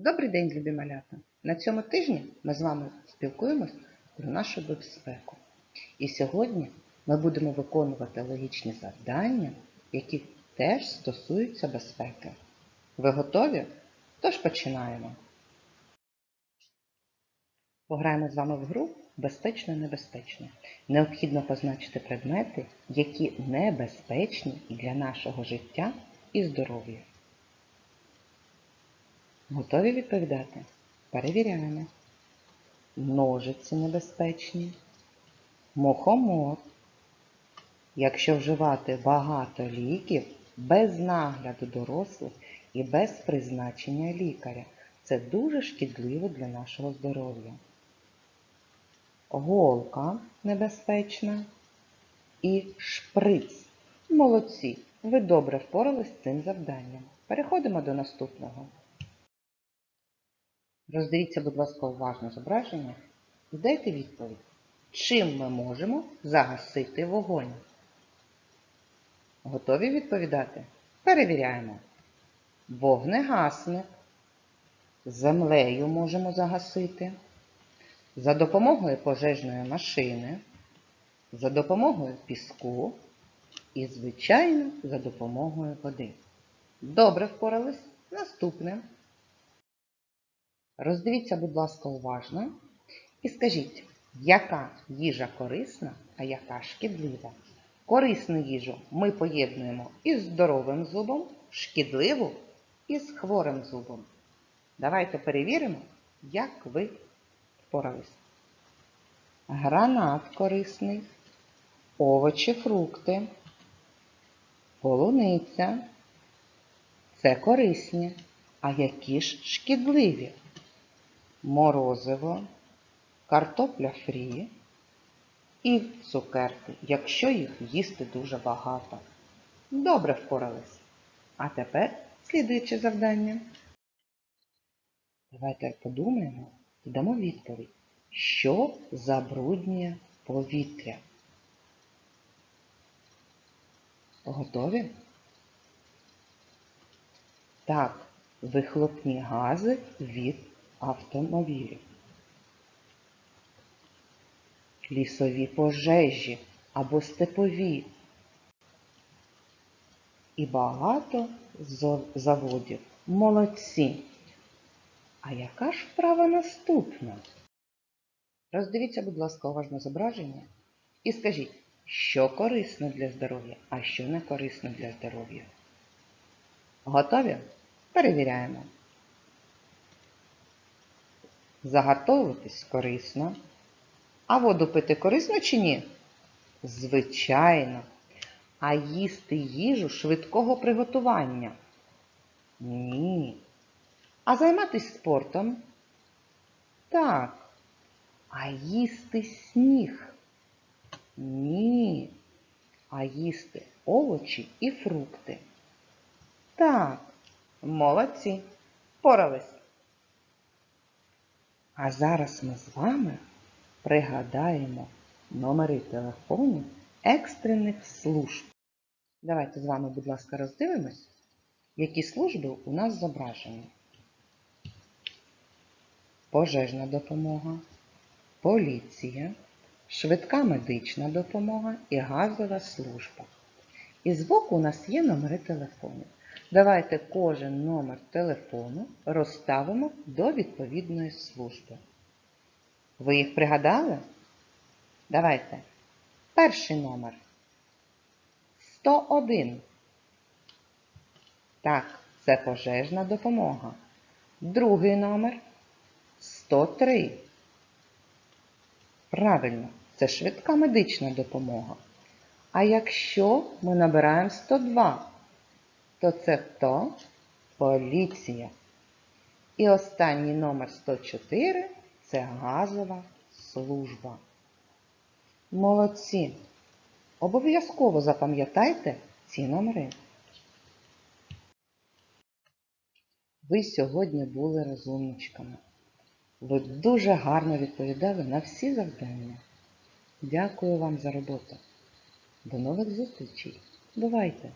Добрий день, любі малята! На цьому тижні ми з вами спілкуємось про нашу безпеку. І сьогодні ми будемо виконувати логічні завдання, які теж стосуються безпеки. Ви готові? Тож починаємо. Пограємо з вами в гру безпечно-небезпечно. Необхідно позначити предмети, які небезпечні для нашого життя і здоров'я. Готові відповідати? Перевіряємо. Ножиці небезпечні. Мухомор. Якщо вживати багато ліків без нагляду дорослих і без призначення лікаря, це дуже шкідливо для нашого здоров'я. Голка небезпечна і шприц. Молодці! Ви добре впорались з цим завданням. Переходимо до наступного. Роздивіться, будь ласка, уважно зображення і дайте відповідь, чим ми можемо загасити вогонь. Готові відповідати? Перевіряємо. Вогнегасник. Землею можемо загасити. За допомогою пожежної машини, за допомогою піску і, звичайно, за допомогою води. Добре впорались? Наступне. Роздивіться, будь ласка, уважно і скажіть, яка їжа корисна, а яка шкідлива. Корисну їжу ми поєднуємо із здоровим зубом, шкідливу із хворим зубом. Давайте перевіримо, як ви впорались. Гранат корисний, овочі, фрукти, полуниця. Це корисні, а які ж шкідливі? Морозиво, картопля фрі і цукерки, якщо їх їсти дуже багато. Добре впорались. А тепер слідуюче завдання. Давайте подумаємо і дамо відповідь, що забруднює повітря. Готові? Так, вихлопні гази від автомобілів. Лісові пожежі або степові. І багато заводів. Молодці. А яка ж вправа наступна? Роздивіться, будь ласка, уважно зображення і скажіть, що корисно для здоров'я, а що не корисно для здоров'я. Готові? Перевіряємо. Загартовуватись корисно. А воду пити корисно чи ні? Звичайно. А їсти їжу швидкого приготування? Ні. А займатися спортом? Так. А їсти сніг? Ні. А їсти овочі і фрукти? Так. Молодці. Порались. А зараз ми з вами пригадаємо номери телефонів екстрених служб. Давайте з вами, будь ласка, роздивимось, які служби у нас зображені. Пожежна допомога, поліція, швидка медична допомога і газова служба. І збоку у нас є номери телефонів. Давайте кожен номер телефону розставимо до відповідної служби. Ви їх пригадали? Давайте. Перший номер 101. Так, це пожежна допомога. Другий номер 103. Правильно, це швидка медична допомога. А якщо ми набираємо 102? То це хто? Поліція. І останній номер 104 це газова служба. Молодці. Обов'язково запам'ятайте ці номери. Ви сьогодні були розумничками. Ви дуже гарно відповідали на всі завдання. Дякую вам за роботу. До нових зустрічей. Бувайте!